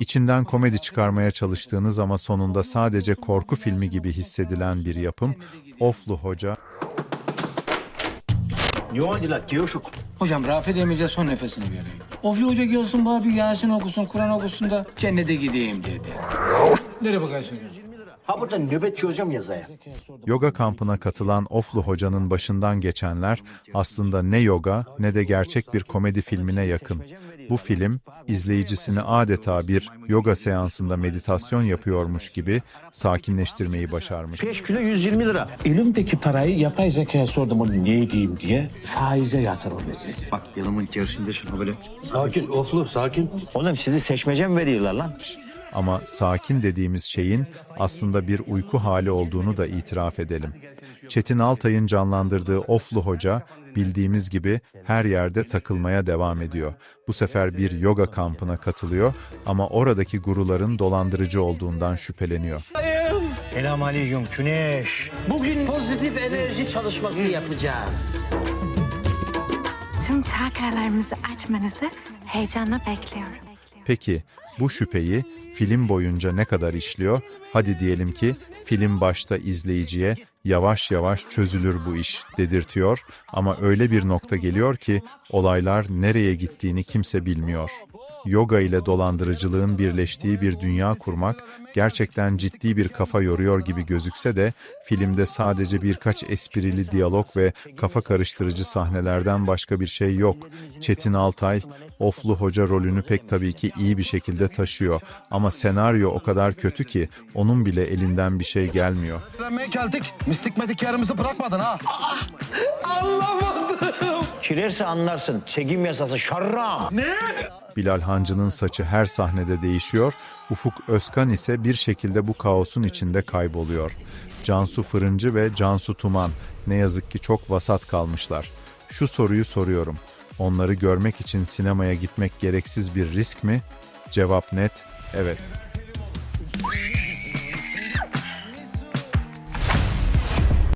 İçinden komedi çıkarmaya çalıştığınız ama sonunda sadece korku filmi gibi hissedilen bir yapım, Oflu Hoca. Hocam Rafet Emice son nefesini veriyor. Ofli Hoca gelsin bana bir Yasin okusun, Kur'an okusun da cennete gideyim dedi. Nereye bakıyorsun? Ha burada nöbetçi hocam yazaya. yoga kampına katılan Oflu Hoca'nın başından geçenler aslında ne yoga ne de gerçek bir komedi filmine yakın. Bu film, izleyicisini adeta bir yoga seansında meditasyon yapıyormuş gibi sakinleştirmeyi başarmış. 5 kilo 120 lira. Elimdeki parayı yapay zekaya sordum onu ne edeyim diye faize yatırım dedi. Bak yılımın içerisinde şunu böyle. Sakin, oflu, sakin. Oğlum sizi seçmece mi veriyorlar lan? Ama sakin dediğimiz şeyin aslında bir uyku hali olduğunu da itiraf edelim. Çetin Altay'ın canlandırdığı Oflu Hoca bildiğimiz gibi her yerde takılmaya devam ediyor. Bu sefer bir yoga kampına katılıyor ama oradaki guruların dolandırıcı olduğundan şüpheleniyor. Selamünaleyküm Güneş. Bugün pozitif enerji çalışması yapacağız. Tüm çakralarımızı açmanızı heyecanla bekliyorum. Peki bu şüpheyi film boyunca ne kadar işliyor? Hadi diyelim ki film başta izleyiciye yavaş yavaş çözülür bu iş dedirtiyor ama öyle bir nokta geliyor ki olaylar nereye gittiğini kimse bilmiyor. Yoga ile dolandırıcılığın birleştiği bir dünya kurmak gerçekten ciddi bir kafa yoruyor gibi gözükse de filmde sadece birkaç esprili diyalog ve kafa karıştırıcı sahnelerden başka bir şey yok. Çetin Altay, Oflu Hoca rolünü pek tabii ki iyi bir şekilde taşıyor ama senaryo o kadar kötü ki onun bile elinden bir şey gelmiyor. Öğrenmeye geldik. Mistik medik yerimizi bırakmadın ha. Çilerse anlarsın. Çekim yasası şarram. Bilal Hancı'nın saçı her sahnede değişiyor, Ufuk Özkan ise bir şekilde bu kaosun içinde kayboluyor. Cansu Fırıncı ve Cansu Tuman ne yazık ki çok vasat kalmışlar. Şu soruyu soruyorum. Onları görmek için sinemaya gitmek gereksiz bir risk mi? Cevap net, evet.